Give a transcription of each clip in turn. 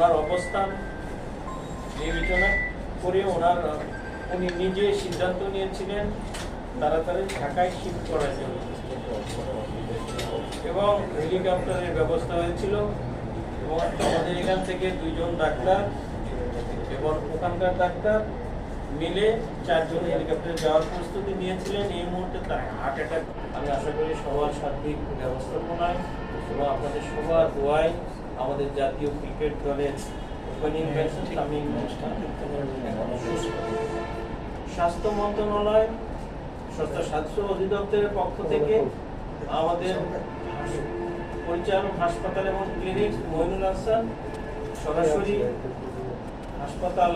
ওনার অবস্থান বিবেচনা করে ওনার, উনি নিজে সিদ্ধান্ত নিয়েছিলেন তাড়াতাড়ি ঢাকায় শিফট করার জন্য। এবং হেলিকপ্টারের ব্যবস্থা হয়েছিল এবং আমাদের এখান থেকে দুইজন ডাক্তার এবং ওখানকার ডাক্তার মিলে চারজন হেলিকপ্টারে যাওয়ার প্রস্তুতি নিয়েছিলেন। এই মুহূর্তে তার হার্ট অ্যাটাক আমি আশা করি সবার সার্বিক ব্যবস্থাপনায়, এবং আপনাদের সবার দোয়ায় আমাদের জাতীয় ক্রিকেট দলের ওপেনিং ব্যাটসম্যান তামিম অনুষ্ঠান সুস্থ। স্বাস্থ্য মন্ত্রণালয় স্বাস্থ্য স্বাস্থ্য অধিদপ্তরের পক্ষ থেকে আমাদের পরিচালক হাসপাতাল এবং ক্লিনিক মইনুল হাসান সরাসরি হাসপাতাল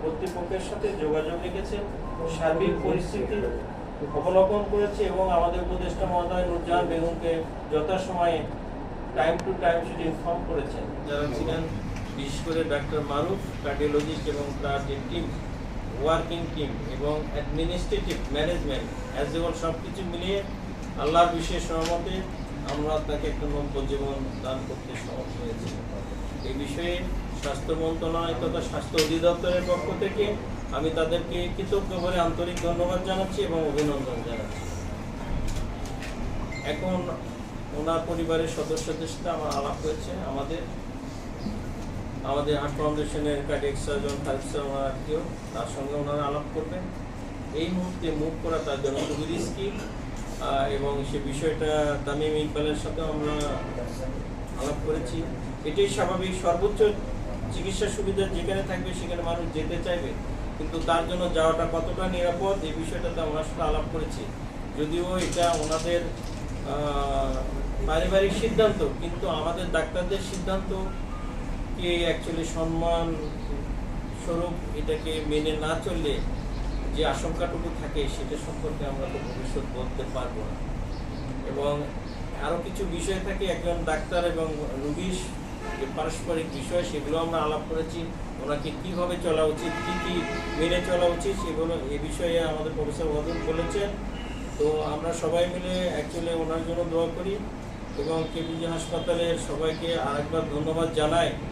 কর্তৃপক্ষের সাথে যোগাযোগ রেখেছে সার্বিক পরিস্থিতি অবলোকন করেছে এবং আমাদের উপদেষ্টা মহোদয় নুরজাহান বেগমকে যথাসময়ে টাইম টু টাইম সেটি ইনফর্ম করেছেন যারা ছিলেন, বিশেষ করে ডাক্তার মারুফ কার্ডিওলজিস্ট এবং তার যে টিম ওয়ার্কিং টিম এবং অ্যাডমিনিস্ট্রেটিভ ম্যানেজমেন্ট অ্যাজ ওয়েল সব কিছু মিলিয়ে আল্লাহর বিশেষ সহমতে আমরা তাকে একটা নব্য জীবন দান করতে সমর্থ হয়েছি। এই বিষয়ে স্বাস্থ্য মন্ত্রণালয় তথা স্বাস্থ্য অধিদপ্তরের পক্ষ থেকে আমি তাদেরকে কৃতজ্ঞ বলে আন্তরিক ধন্যবাদ জানাচ্ছি এবং অভিনন্দন জানাচ্ছি। এখন ওনার পরিবারের সদস্যদের সাথে আমার আলাপ হয়েছে, আমাদের। আমাদের হার্ট ফাউন্ডেশনের কার্ডিয়াক সার্জন স্যার ওনার আত্মীয়, তার সঙ্গে ওনারা আলাপ করবেন। এই মুহূর্তে মুভ করা তার জন্য খুবই রিস্কি এবং সে বিষয়টা তামিম ইকবালের সাথে আমরা আলাপ করেছি। এটাই স্বাভাবিক, সর্বোচ্চ চিকিৎসা সুবিধা যেখানে থাকবে সেখানে মানুষ যেতে চাইবে। কিন্তু তার জন্য যাওয়াটা কতটা নিরাপদ, এই বিষয়টাতে ওনার সাথে আলাপ করেছি। যদিও এটা ওনাদের পারিবারিক সিদ্ধান্ত, কিন্তু আমাদের ডাক্তারদের সিদ্ধান্ত কে অ্যাকচুয়ালি সম্মান স্বরূপ এটাকে মেনে না চললে যে আশঙ্কাটুকু থাকে সেটা সম্পর্কে আমরা তো ভবিষ্যৎ বলতে পারব না। এবং আরও কিছু বিষয় থাকে, একজন ডাক্তার এবং রুগীর যে পারস্পরিক বিষয়, সেগুলো আমরা আলাপ করেছি, ওনাকে কীভাবে চলা উচিত, কী কী মেনে চলা উচিত, সেগুলো এ বিষয়ে আমাদের প্রফেসর ওয়াদুল বলেছেন। তো আমরা সবাই মিলে অ্যাকচুয়ালি ওনার জন্য দোয়া করি এবং কেপিজি হাসপাতালের সবাইকে আরেকবার ধন্যবাদ জানাই।